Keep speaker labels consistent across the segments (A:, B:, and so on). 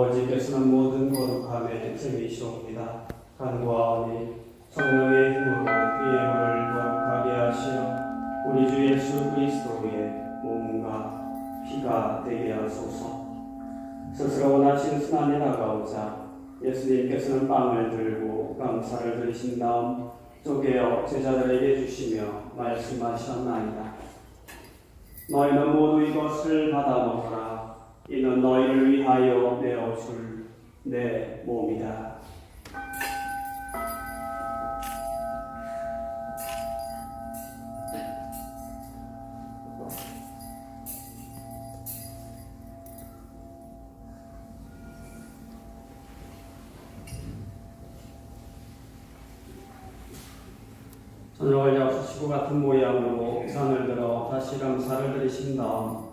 A: 아버지께서는 모든 거룩함에 재미이시옵니다. 간구하오니 성령의 힘으로 그의 물을 거룩하게 하시어 우리 주 예수 그리스도의 몸과 피가 되게 하소서. 스스로 원하신 순환에 다가오자 예수님께서는 빵을 들고 감사를 드리신 다음 쪼개어 제자들에게 주시며 말씀하셨나이다. 너희는 모두 이것을 받아 먹으라. 이는 너희를 위하여 내어줄 내 몸이다. 저녁을 약수시고 같은 모양으로 산을 들어 다시 감사를 드리신 다음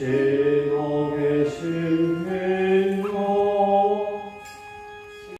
A: 주